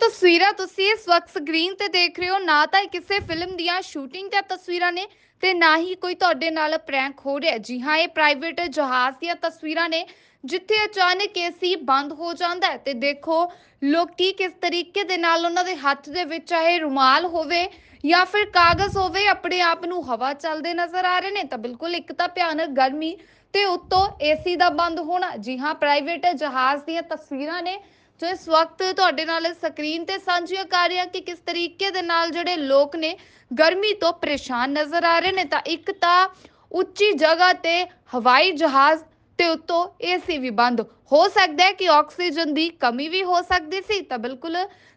ਤਸਵੀਰਾਂ ਤੁਸੀਂ ਇਸ ਵਕਤ ਸਕਰੀਨ ਤੇ ਦੇਖ ਰਹੇ ਹੋ। ਨਾ ਤਾਂ ਇਹ ਕਿਸੇ ਫਿਲਮ ਦੀਆਂ ਸ਼ੂਟਿੰਗ ਦੀਆਂ ਤਸਵੀਰਾਂ ਨੇ ਤੇ ਨਾ ਹੀ ਕੋਈ ਤੁਹਾਡੇ ਨਾਲ ਪ੍ਰੈਂਕ ਹੋ ਰਿਹਾ ਜੀ ਹਾਂ, ਇਹ ਪ੍ਰਾਈਵੇਟ ਜਹਾਜ਼ ਦੀਆਂ ਤਸਵੀਰਾਂ ਨੇ, ਜਿੱਥੇ ਅਚਾਨਕ ਏਸੀ ਬੰਦ ਹੋ ਜਾਂਦਾ ਹੈ ਤੇ ਦੇਖੋ ਲੋਕੀ ਕਿਸ ਤਰੀਕੇ ਦੇ ਨਾਲ ਉਹਨਾਂ ਦੇ ਹੱਥ ਦੇ ਵਿੱਚ ਚਾਹੇ ਰੁਮਾਲ ਹੋਵੇ ਜਾਂ ਫਿਰ ਕਾਗਜ਼ ਹੋਵੇ, ਆਪਣੇ ਆਪ ਨੂੰ ਹਵਾ ਚੱਲਦੇ ਨਜ਼ਰ ਆ ਰਹੇ ਨੇ। ਤਾਂ ਬਿਲਕੁਲ ਇੱਕ ਤਾਂ ਭਿਆਨਕ ਗਰਮੀ ਤੇ ਉੱਤੋਂ ਏਸੀ ਦਾ ਬੰਦ ਹੋਣਾ। ਜੀ ਹਾਂ ਪ੍ਰਾਈਵੇਟ ਜਹਾਜ਼ ਦੀਆਂ ਤਸਵੀਰਾਂ ਨੇ ਜੋ ਇਸ ਵਕਤ ਤੁਹਾਡੇ ਨਾਲ ਸਕਰੀਨ ਤੇ ਸਾਂਝੀਆਂ ਕਰ ਰਿਹਾ ਕਿ ਕਿਸ ਤਰੀਕੇ ਦੇ ਨਾਲ ਜਿਹੜੇ ਲੋਕ ਨੇ ਗਰਮੀ ਤੋਂ ਪਰੇਸ਼ਾਨ ਨਜ਼ਰ ਆ ਰਹੇ ਨੇ, ਤਾਂ ਇੱਕ ਤਾਂ ਉੱਚੀ ਜਗ੍ਹਾ ਤੇ ਹਵਾਈ ਜਹਾਜ਼ ਤੇ ਉੱਤੋਂ ਏਸੀ ਵੀ ਬੰਦ। ਹੋ ਸਕਦਾ ਹੈ ਕਿ ਆਕਸੀਜਨ ਦੀ ਕਮੀ ਵੀ ਹੋ ਸਕਦੀ ਸੀ, ਤਾਂ ਬਿਲਕੁਲ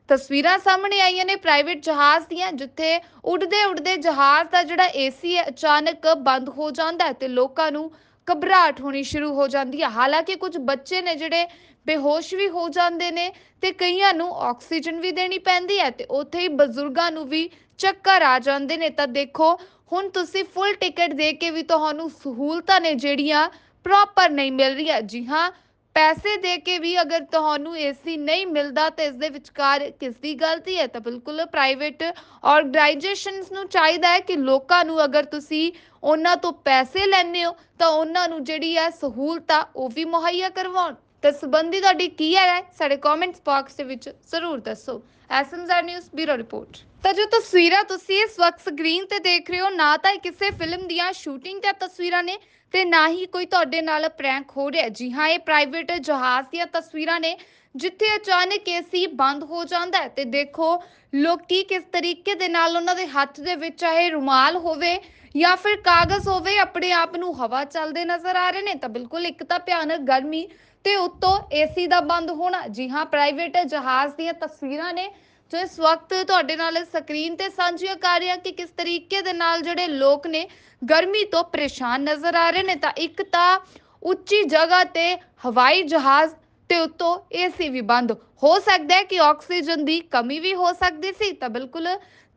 ਤਸਵੀਰਾਂ ਸਾਹਮਣੇ ਆਈਆਂ ਨੇ ਪ੍ਰਾਈਵੇਟ ਜਹਾਜ਼ ਦੀਆਂ, ਜਿੱਥੇ ਉੱਡਦੇ ਉੱਡਦੇ ਜਹਾਜ਼ ਦਾ ਜਿਹੜਾ ਏਸੀ ਹੈ ਅਚਾਨਕ ਬੰਦ ਹੋ ਜਾਂਦਾ ਹੈ ਤੇ ਲੋਕਾਂ ਨੂੰ ਘਬਰਾਹਟ ਹੋਣੀ ਸ਼ੁਰੂ ਹੋ ਜਾਂਦੀ ਹੈ ਹਾਲਾਂਕਿ ਕੁਝ ਬੱਚੇ ਨੇ ਜਿਹੜੇ ਬੇਹੋਸ਼ ਵੀ ਹੋ ਜਾਂਦੇ ਨੇ ਤੇ ਕਈਆਂ ਨੂੰ ਆਕਸੀਜਨ ਵੀ ਦੇਣੀ ਪੈਂਦੀ ਹੈ ਤੇ ਉੱਥੇ ਹੀ ਬਜ਼ੁਰਗਾਂ ਨੂੰ ਵੀ ਚੱਕਰ ਆ ਜਾਂਦੇ ਨੇ। ਤਾਂ ਦੇਖੋ, ਹੁਣ ਤੁਸੀਂ ਫੁੱਲ ਟਿਕਟ ਦੇ ਕੇ ਵੀ ਤੁਹਾਨੂੰ ਸਹੂਲਤਾਂ ਨੇ ਜਿਹੜੀਆਂ ਪ੍ਰੋਪਰ ਨਹੀਂ ਮਿਲ ਰਹੀਆਂ। ਜੀ ਹਾਂ ਪੈਸੇ ਦੇ ਕੇ ਵੀ ਅਗਰ ਤੁਹਾਨੂੰ ਏਸੀ ਨਹੀਂ ਮਿਲਦਾ ਤੇ ਇਸ ਦੇ ਵਿਚਕਾਰ ਕਿਸ ਦੀ ਗਲਤੀ ਹੈ? ਤਾਂ ਬਿਲਕੁਲ ਪ੍ਰਾਈਵੇਟ ਆਰਗੇਨਾਈਜੇਸ਼ਨਸ ਨੂੰ ਚਾਹੀਦਾ ਹੈ ਕਿ ਲੋਕਾਂ ਨੂੰ ਅਗਰ ਤੁਸੀਂ ਉਹਨਾਂ ਤੋਂ ਪੈਸੇ ਲੈਣੇ ਹੋ, ਤਾਂ ਉਹਨਾਂ ਨੂੰ ਜਿਹੜੀ ਹੈ ਸਹੂਲਤਾਂ ਉਹ ਵੀ ਮੁਹੱਈਆ ਕਰਵਾਉਣ। ਤੇ ਸੰਬੰਧੀ ਤੁਹਾਡੀ ਕੀ ਹੈ? ਸਾਡੇ ਕਮੈਂਟਸ ਬਾਕਸ ਦੇ ਵਿੱਚ ਜ਼ਰੂਰ ਦੱਸੋ। ਐਸਐਮਜ਼ਰ ਨਿਊਜ਼ ਬਿਊਰੋ ਰਿਪੋਰਟ। ਤਾਂ ਜੋ ਤਸਵੀਰਾਂ ਤੁਸੀਂ ਇਸ ਵਕਤ ਸਕਰੀਨ ਤੇ ਦੇਖ ਰਹੇ ਹੋ, ਨਾ ਤਾਂ ਇਹ ਕਿਸੇ ਫਿਲਮ ਦੀਆਂ ਸ਼ੂਟਿੰਗ ਦੀਆਂ ਤਸਵੀਰਾਂ ਨੇ ਤੇ ਨਾ ਹੀ ਕੋਈ ਤੁਹਾਡੇ ਨਾਲ ਪ੍ਰੈਂਕ ਹੋ ਰਿਹਾ ਜੀ ਹਾਂ, ਇਹ ਪ੍ਰਾਈਵੇਟ ਜਹਾਜ਼ ਦੀਆਂ ਤਸਵੀਰਾਂ ਨੇ, ਜਿੱਥੇ ਅਚਾਨਕ ਏਸੀ ਬੰਦ ਹੋ ਜਾਂਦਾ ਹੈ ਤੇ ਦੇਖੋ ਲੋਕੀ ਕਿਸ ਤਰੀਕੇ ਦੇ ਨਾਲ ਉਹਨਾਂ ਦੇ ਹੱਥ ਦੇ ਵਿੱਚ ਚਾਹੇ ਰੁਮਾਲ ਹੋਵੇ ਜਾਂ ਫਿਰ ਕਾਗਜ਼ ਹੋਵੇ, ਆਪਣੇ ਆਪ ਨੂੰ ਹਵਾ ਚੱਲਦੇ ਨਜ਼ਰ ਆ ਰਹੇ ਨੇ। ਤਾਂ ਬਿਲਕੁਲ ਇੱਕ ਤਾਂ ਭਿਆਨਕ ਗਰਮੀ ਤੇ ਉੱਤੋਂ ਏਸੀ ਦਾ ਬੰਦ ਹੋਣਾ। ਜੀ ਹਾਂ ਪ੍ਰਾਈਵੇਟ ਜਹਾਜ਼ ਦੀਆਂ ਤਸਵੀਰਾਂ ਨੇ ਜੋ ਇਸ ਵਕਤ ਤੁਹਾਡੇ ਨਾਲ ਸਕਰੀਨ ਤੇ ਸਾਂਝੀਆਂ ਕਰ ਰਿਹਾ ਕਿ ਕਿਸ ਤਰੀਕੇ ਦੇ ਨਾਲ ਜਿਹੜੇ ਲੋਕ ਨੇ ਗਰਮੀ ਤੋਂ ਪਰੇਸ਼ਾਨ ਨਜ਼ਰ ਆ ਰਹੇ ਨੇ। ਤਾਂ ਇੱਕ ਤਾਂ ਉੱਚੀ ਜਗ੍ਹਾ ਤੇ ਹਵਾਈ ਜਹਾਜ਼ ਤੇ ਉੱਤੋਂ ਏਸੀ ਵੀ ਬੰਦ। ਹੋ ਸਕਦਾ ਹੈ ਕਿ ਆਕਸੀਜਨ ਦੀ ਕਮੀ ਵੀ ਹੋ ਸਕਦੀ ਸੀ। ਤਾਂ ਬਿਲਕੁਲ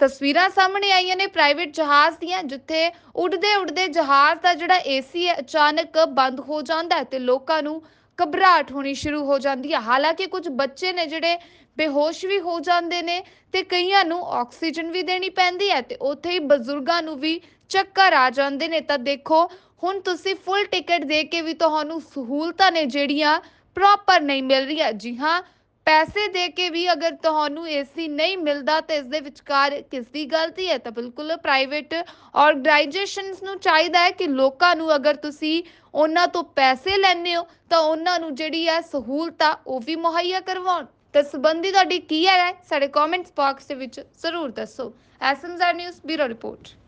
ਤਸਵੀਰਾਂ ਸਾਹਮਣੇ ਆਈਆਂ ਨੇ ਪ੍ਰਾਈਵੇਟ ਜਹਾਜ਼ ਦੀਆਂ, ਜਿੱਥੇ ਉੱਡਦੇ ਉੱਡਦੇ ਜਹਾਜ਼ ਦਾ ਜਿਹੜਾ ਏਸੀ ਹੈ ਅਚਾਨਕ ਬੰਦ ਹੋ ਜਾਂਦਾ ਹੈ ਤੇ ਲੋਕਾਂ ਨੂੰ ਘਬਰਾਹਟ ਹੋਣੀ ਸ਼ੁਰੂ ਹੋ ਜਾਂਦੀ ਹੈ। ਹਾਲਾਂਕਿ ਕੁਝ ਬੱਚੇ ਨੇ ਜਿਹੜੇ ਬੇਹੋਸ਼ ਵੀ ਹੋ ਜਾਂਦੇ ਨੇ ਤੇ ਕਈਆਂ ਨੂੰ ਆਕਸੀਜਨ ਵੀ ਦੇਣੀ ਪੈਂਦੀ ਹੈ ਤੇ ਉੱਥੇ ਹੀ ਬਜ਼ੁਰਗਾਂ ਨੂੰ ਵੀ ਚੱਕਰ ਆ ਜਾਂਦੇ ਨੇ। ਤਾਂ ਦੇਖੋ, ਹੁਣ ਤੁਸੀਂ ਫੁੱਲ ਟਿਕਟ ਦੇ ਕੇ ਵੀ ਤੁਹਾਨੂੰ ਸਹੂਲਤਾਂ ਨੇ ਜਿਹੜੀਆਂ ਪ੍ਰੋਪਰ ਨਹੀਂ ਮਿਲ ਰਹੀਆਂ। ਜੀ ਹਾਂ ਪੈਸੇ ਦੇ ਕੇ ਵੀ ਅਗਰ ਤੁਹਾਨੂੰ ਏਸੀ ਨਹੀਂ ਮਿਲਦਾ ਤਾਂ ਇਸ ਦੇ ਵਿਚਕਾਰ ਕਿਸ ਦੀ ਗਲਤੀ ਹੈ? ਤਾਂ ਬਿਲਕੁਲ ਪ੍ਰਾਈਵੇਟ ਆਰਗੇਨਾਈਜੇਸ਼ਨਸ ਨੂੰ ਚਾਹੀਦਾ ਹੈ ਕਿ ਲੋਕਾਂ ਨੂੰ ਅਗਰ ਤੁਸੀਂ ਉਹਨਾਂ ਤੋਂ ਪੈਸੇ ਲੈਣੇ ਹੋ, ਤਾਂ ਉਹਨਾਂ ਨੂੰ ਜਿਹੜੀ ਹੈ ਆ, ਉਹ ਵੀ ਮੁਹੱਈਆ ਕਰਵਾਉਣ। ਤੇ ਸੰਬੰਧੀ ਤੁਹਾਡੀ ਕੀ ਹੈ? ਸਾਡੇ ਕਮੈਂਟਸ ਬਾਕਸ ਦੇ ਵਿੱਚ ਜ਼ਰੂਰ ਦੱਸੋ। ਐਸਐਮਜ਼ਰ ਨਿਊਜ਼ ਬਿਊਰੋ ਰਿਪੋਰਟ।